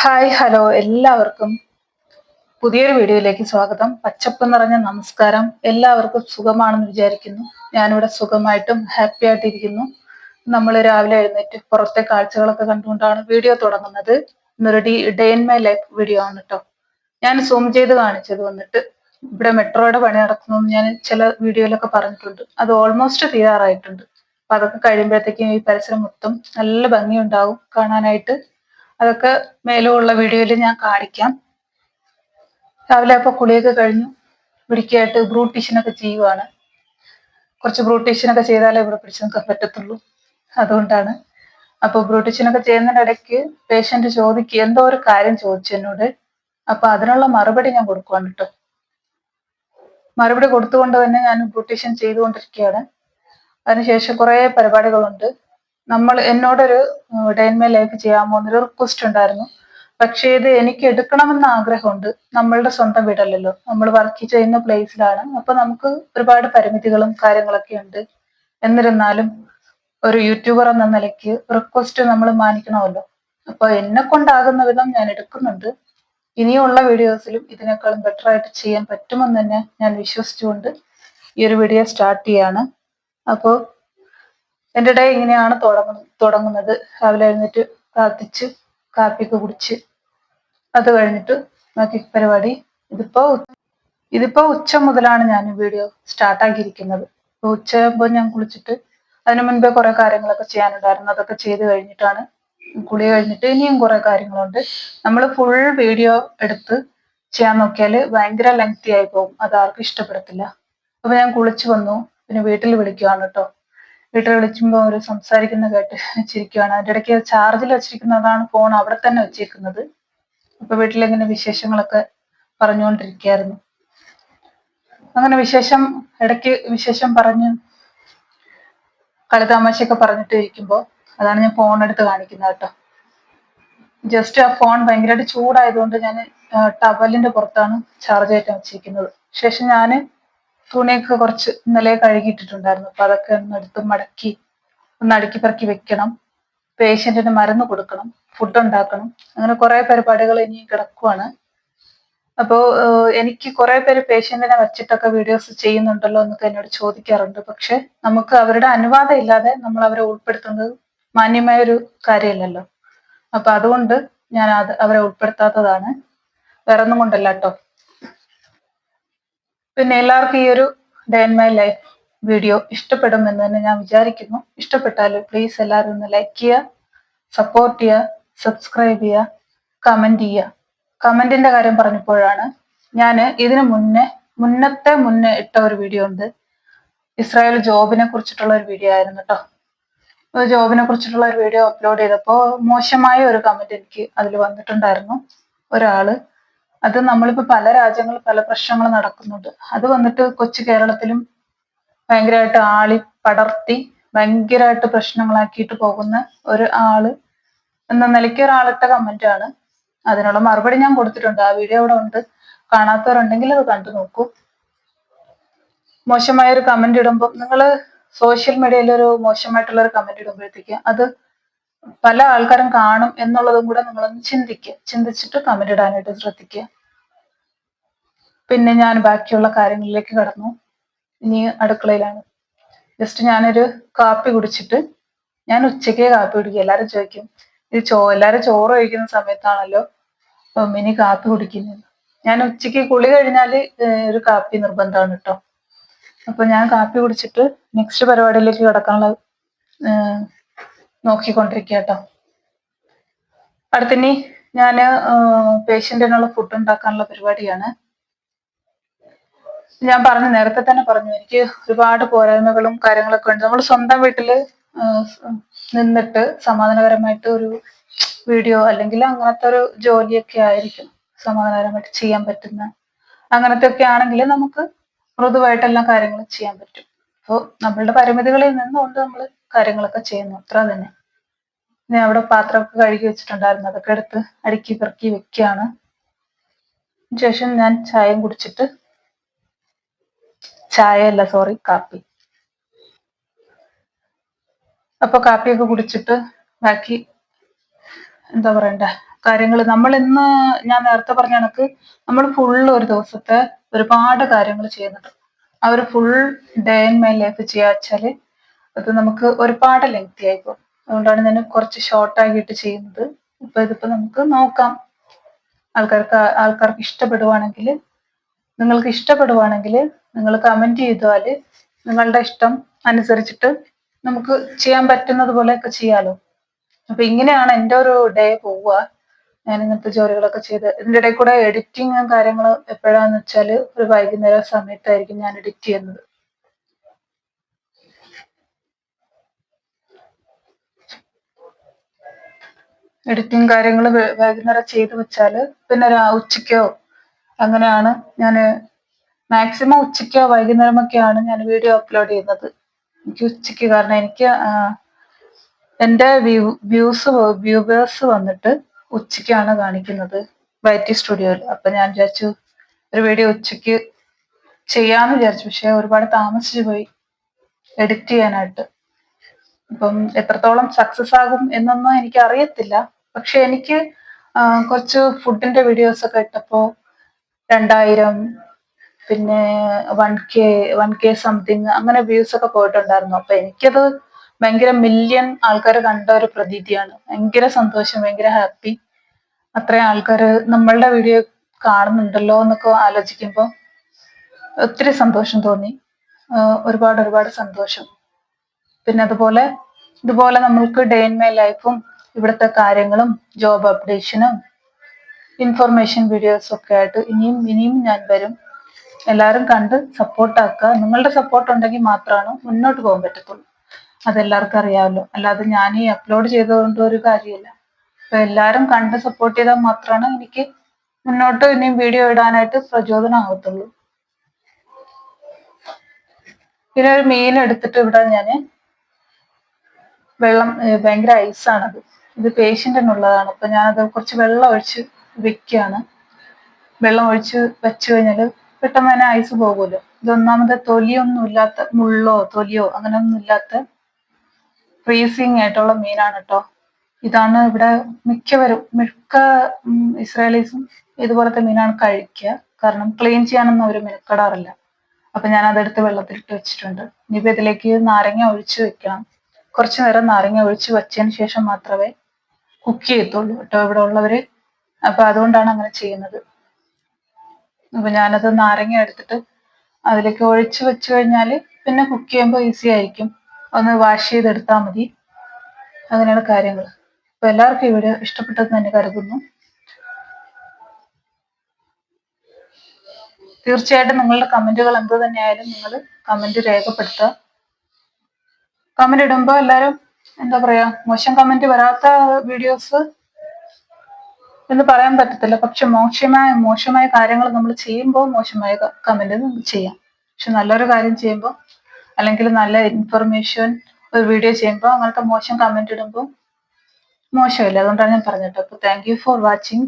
Hi hello എല്ലാവർക്കും പുതിയൊരു വീഡിയോയിലേക്ക് സ്വാഗതം. പച്ചപ്പ് നിറഞ്ഞ നമസ്കാരം. എല്ലാവർക്കും സുഖമാണെന്ന് വിചാരിക്കുന്നു. ഞാനിവിടെ സുഖമായിട്ടും ഹാപ്പി ആയിട്ടിരിക്കുന്നു. നമ്മൾ രാവിലെ എഴുന്നേറ്റ് പുറത്തെ കാഴ്ചകളൊക്കെ കണ്ടുകൊണ്ടാണ് വീഡിയോ തുടങ്ങുന്നത്. ഇന്നൊരു D day in my life video ആണ് കേട്ടോ ഞാൻ സൂം ചെയ്ത് കാണിച്ചത് വന്നിട്ട് ഇവിടെ മെട്രോയുടെ പണി നടക്കുന്നു ഞാൻ ചില വീഡിയോയിലൊക്കെ പറഞ്ഞിട്ടുണ്ട്. അത് ഓൾമോസ്റ്റ് തീരാറായിട്ടുണ്ട്. അപ്പൊ അതൊക്കെ കഴിയുമ്പോഴത്തേക്കും ഈ പരിസരം മൊത്തം നല്ല ഭംഗിയുണ്ടാവും കാണാനായിട്ട്. അതൊക്കെ മേലുള്ള വീഡിയോയിൽ ഞാൻ കാണിക്കാം. രാവിലെ അപ്പൊ കുളിയൊക്കെ കഴിഞ്ഞു. പിടിക്കായിട്ട് ബ്രൂട്ടീഷനൊക്കെ ചെയ്യുവാണ്. കുറച്ച് ബ്രൂട്ടീഷനൊക്കെ ചെയ്താലേ ഇവിടെ പിടിച്ചു നിൽക്കാൻ പറ്റത്തുള്ളൂ. അതുകൊണ്ടാണ്. അപ്പോൾ ബ്രൂട്ടീഷനൊക്കെ ചെയ്യുന്നതിന്റെ ഇടയ്ക്ക് പേഷ്യന്റ് ചോദിക്കുക എന്തോ ഒരു കാര്യം ചോദിച്ചു എന്നോട്. അപ്പൊ അതിനുള്ള മറുപടി ഞാൻ കൊടുക്കുവാണ് കേട്ടോ മറുപടി കൊടുത്തുകൊണ്ട് തന്നെ ഞാൻ ബ്യൂട്ടീഷ്യൻ ചെയ്തുകൊണ്ടിരിക്കുകയാണ്. അതിനുശേഷം കുറേ പരിപാടികളുണ്ട്. നമ്മൾ എന്നോടൊരു ഡൈൻമേ ലൈഫ് ചെയ്യാമോ എന്നൊരു റിക്വസ്റ്റ് ഉണ്ടായിരുന്നു. പക്ഷേ ഇത് എനിക്ക് എടുക്കണമെന്ന് ആഗ്രഹമുണ്ട്. നമ്മളുടെ സ്വന്തം വീടല്ലല്ലോ. നമ്മൾ വർക്ക് ചെയ്യുന്ന പ്ലേസിലാണ് അപ്പൊ നമുക്ക് ഒരുപാട് പരിമിതികളും കാര്യങ്ങളൊക്കെ ഉണ്ട്. എന്നിരുന്നാലും ഒരു യൂട്യൂബർ എന്ന നിലയ്ക്ക് റിക്വസ്റ്റ് നമ്മൾ മാനിക്കണമല്ലോ. അപ്പൊ എന്നെ കൊണ്ടാകുന്ന വിധം ഞാൻ എടുക്കുന്നുണ്ട്. ഇനിയുള്ള വീഡിയോസിലും ഇതിനേക്കാളും ബെറ്റർ ആയിട്ട് ചെയ്യാൻ പറ്റുമെന്ന് തന്നെ ഞാൻ വിശ്വസിച്ചുകൊണ്ട് ഈ ഒരു വീഡിയോ സ്റ്റാർട്ട് ചെയ്യാണ്. അപ്പോൾ എന്റെ ഡേ ഇങ്ങനെയാണ് തുടങ്ങുന്നത് തുടങ്ങുന്നത്. രാവിലെ എഴുന്നേറ്റ് പ്രാർത്ഥിച്ച് കാപ്പിയൊക്കെ കുടിച്ച് അത് കഴിഞ്ഞിട്ട് ബാക്കി പരിപാടി. ഇതിപ്പോ ഇതിപ്പോ ഉച്ച മുതലാണ് ഞാൻ വീഡിയോ സ്റ്റാർട്ടാക്കിയിരിക്കുന്നത് ഉച്ചയാകുമ്പോൾ ഞാൻ കുളിച്ചിട്ട് അതിനു മുൻപേ കുറെ കാര്യങ്ങളൊക്കെ ചെയ്യാനുണ്ടായിരുന്നു. അതൊക്കെ ചെയ്ത് കഴിഞ്ഞിട്ടാണ് കുളി കഴിഞ്ഞിട്ട് ഇനിയും കുറെ കാര്യങ്ങളുണ്ട്. നമ്മൾ ഫുൾ വീഡിയോ എടുത്ത് ചെയ്യാൻ നോക്കിയാൽ ഭയങ്കര ലെങ്തി ആയി പോകും. അത് ആർക്കും ഇഷ്ടപ്പെടത്തില്ല. അപ്പൊ ഞാൻ കുളിച്ചു വന്നു. പിന്നെ വീട്ടിൽ വിളിക്കുവാണ് കേട്ടോ. വീട്ടിൽ വിളിക്കുമ്പോൾ അവർ സംസാരിക്കുന്ന കേട്ട് വെച്ചിരിക്കുവാണ് അതിന്റെ ഇടയ്ക്ക് ചാർജിൽ വെച്ചിരിക്കുന്നതാണ് ഫോൺ അവിടെ തന്നെ വെച്ചിരിക്കുന്നത് അപ്പൊ വീട്ടിലിങ്ങനെ വിശേഷങ്ങളൊക്കെ പറഞ്ഞുകൊണ്ടിരിക്കുകയായിരുന്നു. അങ്ങനെ വിശേഷം ഇടയ്ക്ക് വിശേഷം പറഞ്ഞ് കളിതാമാശയൊക്കെ പറഞ്ഞിട്ട് ഇരിക്കുമ്പോൾ അതാണ് ഞാൻ ഫോൺ എടുത്ത് കാണിക്കുന്നത് കേട്ടോ. ജസ്റ്റ് ആ ഫോൺ ഭയങ്കരമായിട്ട് ചൂടായതുകൊണ്ട് ഞാൻ ടവലിന്റെ പുറത്താണ് ചാർജ് ആയിട്ട് വെച്ചിരിക്കുന്നത്. ശേഷം ഞാൻ തുണിയൊക്കെ കുറച്ച് ഇന്നലെ കഴുകിയിട്ടിട്ടുണ്ടായിരുന്നു. അപ്പൊ അതൊക്കെ ഒന്ന് എടുത്ത് മടക്കി ഒന്ന് അടുക്കി പറക്കി വെക്കണം. പേഷ്യന്റിന് മരുന്ന് കൊടുക്കണം ഫുഡ് ഉണ്ടാക്കണം. അങ്ങനെ കുറെ പരിപാടികൾ ഇനി കിടക്കുവാണ്. അപ്പോൾ എനിക്ക് കുറെ പേര് പേഷ്യന്റിനെ വെച്ചിട്ടൊക്കെ വീഡിയോസ് ചെയ്യുന്നുണ്ടല്ലോ എന്നൊക്കെ എന്നോട് ചോദിക്കാറുണ്ട്. പക്ഷെ നമുക്ക് അവരുടെ അനുവാദം ഇല്ലാതെ നമ്മൾ അവരെ ഉൾപ്പെടുത്തുന്നത് മാന്യമായ ഒരു കാര്യമല്ലല്ലോ. അപ്പൊ അതുകൊണ്ട് ഞാൻ അത് അവരെ ഉൾപ്പെടുത്താത്തതാണ്. വേറൊന്നും കൊണ്ടല്ല കേട്ടോ. പിന്നെ എല്ലാവർക്കും ഈ ഒരു day in my life video ഇഷ്ടപ്പെടുമെന്ന് തന്നെ ഞാൻ വിചാരിക്കുന്നു. ഇഷ്ടപ്പെട്ടാൽ പ്ലീസ് എല്ലാവരും ഒന്ന് ലൈക്ക് ചെയ്യുക സപ്പോർട്ട് ചെയ്യുക സബ്സ്ക്രൈബ് ചെയ്യുക കമന്റ് ചെയ്യുക. കമന്റിന്റെ കാര്യം പറഞ്ഞപ്പോഴാണ് ഞാൻ ഇതിനു മുന്നേ മുന്നത്തെ മുന്നേ ഇട്ട ഒരു വീഡിയോ ഉണ്ട്. ഇസ്രായേൽ ജോബിനെ കുറിച്ചിട്ടുള്ള ഒരു വീഡിയോ ആയിരുന്നു കേട്ടോ ജോബിനെ കുറിച്ചിട്ടുള്ള ഒരു വീഡിയോ അപ്ലോഡ് ചെയ്തപ്പോൾ മോശമായ ഒരു കമന്റ് എനിക്ക് അതിൽ വന്നിട്ടുണ്ടായിരുന്നു. ഒരാൾ അത് നമ്മളിപ്പോ പല രാജ്യങ്ങളിൽ പല പ്രശ്നങ്ങൾ നടക്കുന്നുണ്ട്. അത് വന്നിട്ട് കൊച്ചു കേരളത്തിലും ഭയങ്കരമായിട്ട് ആളി പടർത്തി ഭയങ്കരമായിട്ട് പ്രശ്നങ്ങളാക്കിയിട്ട് പോകുന്ന ഒരു ആൾ എന്ന നിലയ്ക്ക് ഒരാളിട്ട കമന്റ് ആണ്. അതിനുള്ള മറുപടി ഞാൻ കൊടുത്തിട്ടുണ്ട്. ആ വീഡിയോ അവിടെ ഉണ്ട്. കാണാത്തവരുണ്ടെങ്കിൽ അത് കണ്ടു നോക്കൂ. മോശമായ ഒരു കമന്റ് ഇടുമ്പോൾ നിങ്ങൾ സോഷ്യൽ മീഡിയയിൽ ഒരു മോശമായിട്ടുള്ള ഒരു കമന്റ് ഇടുമ്പോഴത്തേക്ക് അത് പല ആൾക്കാരും കാണും എന്നുള്ളതും കൂടെ നിങ്ങളൊന്ന് ചിന്തിക്കുക ചിന്തിച്ചിട്ട് കമന്റ് ഇടാനായിട്ട് ശ്രദ്ധിക്കുക പിന്നെ ഞാൻ ബാക്കിയുള്ള കാര്യങ്ങളിലേക്ക് കടന്നു. ഇനി അടുക്കളയിലാണ്. ജസ്റ്റ് ഞാനൊരു കാപ്പി കുടിച്ചിട്ട് ഞാൻ ഉച്ചയ്ക്ക് കാപ്പി കുടിക്കുക എല്ലാവരും ചോദിക്കും ഇത് ചോ എല്ലാവരും ചോറ് കഴിക്കുന്ന സമയത്താണല്ലോ മിനി കാപ്പി കുടിക്കുന്നത് ഞാൻ ഉച്ചയ്ക്ക് കുളി കഴിഞ്ഞാൽ ഒരു കാപ്പി നിർബന്ധമാണ് കേട്ടോ. അപ്പൊ ഞാൻ കാപ്പി കുടിച്ചിട്ട് നെക്സ്റ്റ് പരിപാടിയിലേക്ക് കിടക്കാനുള്ള നോക്കിക്കൊണ്ടിരിക്കുക കേട്ടോ അടുത്തിനി ഞാൻ പേഷ്യന്റിനുള്ള ഫുഡ് ഉണ്ടാക്കാനുള്ള പരിപാടിയാണ്. ഞാൻ പറഞ്ഞു നേരത്തെ തന്നെ പറഞ്ഞു എനിക്ക് ഒരുപാട് പോരായ്മകളും കാര്യങ്ങളൊക്കെ ഉണ്ട്. നമ്മൾ സ്വന്തം വീട്ടിൽ നിന്നിട്ട് സമാധാനപരമായിട്ട് ഒരു വീഡിയോ അല്ലെങ്കിൽ അങ്ങനത്തെ ഒരു ജോലിയൊക്കെ ആയിരിക്കും സമാധാനപരമായിട്ട് ചെയ്യാൻ പറ്റുന്ന. അങ്ങനത്തെ ഒക്കെ ആണെങ്കിൽ നമുക്ക് മൃദുവായിട്ട് എല്ലാ കാര്യങ്ങളും ചെയ്യാൻ പറ്റും. അപ്പോൾ നമ്മളുടെ പരിമിതികളിൽ നിന്നുകൊണ്ട് നമ്മൾ കാര്യങ്ങളൊക്കെ ചെയ്യുന്നു. അത്ര തന്നെ. പിന്നെ അവിടെ പാത്രമൊക്കെ കഴുകി വെച്ചിട്ടുണ്ടായിരുന്നു. അതൊക്കെ എടുത്ത് അടുക്കി പെറുക്കി വെക്കുകയാണ്. ശേഷം ഞാൻ ചായയും കുടിച്ചിട്ട് ചായ അല്ല സോറി കാപ്പി. അപ്പൊ കാപ്പിയൊക്കെ കുടിച്ചിട്ട് ബാക്കി എന്താ പറയണ്ട? കാര്യങ്ങൾ നമ്മൾ ഇന്ന് ഞാൻ നേരത്തെ പറഞ്ഞ കണക്ക് നമ്മൾ ഫുള്ള് ഒരു ദിവസത്തെ ഒരുപാട് കാര്യങ്ങൾ ചെയ്യുന്നുണ്ട്. ആ ഒരു full day in my life ചെയ്യാ വെച്ചാൽ അത് നമുക്ക് ഒരുപാട് ലെങ്തി ആയിപ്പോ അതുകൊണ്ടാണ് ഞാൻ കുറച്ച് ഷോർട്ട് ആയിട്ട് ചെയ്യുന്നത്. ഇപ്പൊ ഇതിപ്പോ നമുക്ക് നോക്കാം. ആൾക്കാർക്ക് ആൾക്കാർക്ക് ഇഷ്ടപ്പെടുവാണെങ്കിൽ നിങ്ങൾക്ക് ഇഷ്ടപ്പെടുവാണെങ്കിൽ നിങ്ങൾ കമന്റ് ചെയ്താൽ നിങ്ങളുടെ ഇഷ്ടം അനുസരിച്ചിട്ട് നമുക്ക് ചെയ്യാൻ പറ്റുന്നത് പോലെയൊക്കെ ചെയ്യാലോ. അപ്പൊ ഇങ്ങനെയാണ് എന്റെ ഒരു ഡേ പോവുക. ഞാൻ ഇങ്ങനത്തെ ജോലികളൊക്കെ ചെയ്ത് ഇതിന്റെ ഇടയിൽ കൂടെ എഡിറ്റിങ്ങും കാര്യങ്ങളും എപ്പോഴാന്ന് വെച്ചാൽ ഒരു വൈകുന്നേര സമയത്തായിരിക്കും ഞാൻ എഡിറ്റ് ചെയ്യുന്നത്. എഡിറ്റിങ് കാര്യങ്ങൾ വൈകുന്നേരം ചെയ്തു വെച്ചാൽ പിന്നെ ഉച്ചയ്ക്കോ അങ്ങനെയാണ് ഞാൻ മാക്സിമം ഉച്ചയ്ക്കോ വൈകുന്നേരമൊക്കെയാണ് ഞാൻ വീഡിയോ അപ്ലോഡ് ചെയ്യുന്നത്. എനിക്ക് ഉച്ചയ്ക്ക് കാരണം എനിക്ക് എന്റെ വ്യൂ വ്യൂസ് വ്യൂവേഴ്സ് വന്നിട്ട് ഉച്ചയ്ക്കാണ് കാണിക്കുന്നത് വൈറ്റി സ്റ്റുഡിയോയിൽ. അപ്പം ഞാൻ വിചാരിച്ചു ഒരു വീഡിയോ ഉച്ചയ്ക്ക് ചെയ്യാമെന്ന് വിചാരിച്ചു. പക്ഷേ ഒരുപാട് താമസിച്ചു പോയി എഡിറ്റ് ചെയ്യാനായിട്ട്. അപ്പം എത്രത്തോളം സക്സസ് ആകും എന്നൊന്നും എനിക്ക് അറിയത്തില്ല പക്ഷെ എനിക്ക് കുറച്ച് ഫുഡിന്റെ വീഡിയോസ് ഒക്കെ ഇട്ടപ്പോ രണ്ടായിരം പിന്നെ one K one K something അങ്ങനെ വ്യൂസ് ഒക്കെ പോയിട്ടുണ്ടായിരുന്നു. അപ്പൊ എനിക്കത് ഭയങ്കര മില്യൺ ആൾക്കാർ കണ്ട ഒരു പ്രതീതിയാണ്. ഭയങ്കര സന്തോഷം ഭയങ്കര ഹാപ്പി അത്രയും ആൾക്കാർ നമ്മളുടെ വീഡിയോ കാണുന്നുണ്ടല്ലോ എന്നൊക്കെ ആലോചിക്കുമ്പോൾ ഒത്തിരി സന്തോഷം തോന്നി. ഒരുപാട് ഒരുപാട് സന്തോഷം. പിന്നെ അതുപോലെ ഇതുപോലെ നമ്മൾക്ക് ഡേ ഇൻ മൈ ലൈഫും ഇവിടുത്തെ കാര്യങ്ങളും ജോബ് അപ്ഡേഷനും ഇൻഫർമേഷൻ വീഡിയോസും ഒക്കെ ആയിട്ട് ഇനിയും ഇനിയും ഞാൻ വരും. എല്ലാവരും കണ്ട് സപ്പോർട്ടാക്കുക നിങ്ങളുടെ സപ്പോർട്ട് ഉണ്ടെങ്കിൽ മാത്രമാണ് മുന്നോട്ട് പോകാൻ പറ്റത്തുള്ളൂ. അതെല്ലാവർക്കും അറിയാമല്ലോ. അല്ലാതെ ഞാൻ ഈ അപ്ലോഡ് ചെയ്തതുകൊണ്ട് ഒരു കാര്യമില്ല. അപ്പൊ എല്ലാവരും കണ്ട് സപ്പോർട്ട് ചെയ്താൽ മാത്രമാണ് എനിക്ക് മുന്നോട്ട് ഇനിയും വീഡിയോ ഇടാനായിട്ട് പ്രചോദനമാകത്തുള്ളൂ പിന്നെ ഒരു മീൻ എടുത്തിട്ട് ഇവിടെ ഞാൻ വെള്ളം ഭയങ്കര ഐസാണത് ഇത് പേഷ്യന്റിനുള്ളതാണ് അപ്പൊ ഞാനത് കുറച്ച് വെള്ളം ഒഴിച്ച് വെക്കുകയാണ്. വെള്ളം ഒഴിച്ച് വെച്ച് കഴിഞ്ഞാൽ പെട്ടെന്ന് തന്നെ ഐസ് പോകുമല്ലോ. ഇത് ഒന്നാമത് തൊലിയൊന്നും ഇല്ലാത്ത മുള്ളോ തൊലിയോ അങ്ങനെയൊന്നും ഇല്ലാത്ത ഫ്രീസിങ് ആയിട്ടുള്ള മീനാണ് കേട്ടോ ഇതാണ് ഇവിടെ മിക്കവരും മിക്ക ഇസ്രായേലീസും ഇതുപോലത്തെ മീനാണ് കഴിക്കുക. കാരണം ക്ലീൻ ചെയ്യാനൊന്നും അവർ മെനക്കെടാറില്ല. അപ്പൊ ഞാൻ അതെടുത്ത് വെള്ളത്തിലിട്ട് വെച്ചിട്ടുണ്ട്. ഇനിയിപ്പോ ഇതിലേക്ക് നാരങ്ങ ഒഴിച്ച് വെക്കണം. കുറച്ചു നേരം നാരങ്ങ ഒഴിച്ച് വെച്ചതിന് ശേഷം മാത്രമേ കുക്ക് ചെയ്യത്തുള്ളൂ കേട്ടോ ഇവിടെ ഉള്ളവര്. അപ്പൊ അതുകൊണ്ടാണ് അങ്ങനെ ചെയ്യുന്നത്. അപ്പൊ ഞാനത് നാരങ്ങ എടുത്തിട്ട് അതിലേക്ക് ഒഴിച്ചു വെച്ച് കഴിഞ്ഞാൽ പിന്നെ കുക്ക് ചെയ്യുമ്പോൾ ഈസി ആയിരിക്കും. ഒന്ന് വാഷ് ചെയ്തെടുത്താൽ മതി. അങ്ങനെയാണ് കാര്യങ്ങൾ അപ്പൊ എല്ലാവർക്കും ഇവിടെ ഇഷ്ടപ്പെട്ടത് തന്നെ കരുതുന്നു. തീർച്ചയായിട്ടും നിങ്ങളുടെ കമന്റുകൾ എന്ത് തന്നെയായാലും നിങ്ങൾ കമന്റ് രേഖപ്പെടുത്തുക. കമന്റ് ഇടുമ്പോൾ എല്ലാവരും എന്താ പറയാ മോശം കമന്റ് വരാത്ത വീഡിയോസ് എന്ന് പറയാൻ പറ്റത്തില്ല. പക്ഷെ മോശമായ മോശമായ കാര്യങ്ങൾ നമ്മൾ ചെയ്യുമ്പോൾ മോശമായ കമന്റ് നമുക്ക് ചെയ്യാം. പക്ഷെ നല്ലൊരു കാര്യം ചെയ്യുമ്പോൾ അല്ലെങ്കിൽ നല്ല ഇൻഫർമേഷൻ ഒരു വീഡിയോ ചെയ്യുമ്പോൾ അങ്ങനത്തെ മോശം കമന്റ് ഇടുമ്പോൾ മോശമല്ല? അതുകൊണ്ടാണ് ഞാൻ പറഞ്ഞത്. അപ്പോൾ താങ്ക് യു ഫോർ വാച്ചിങ്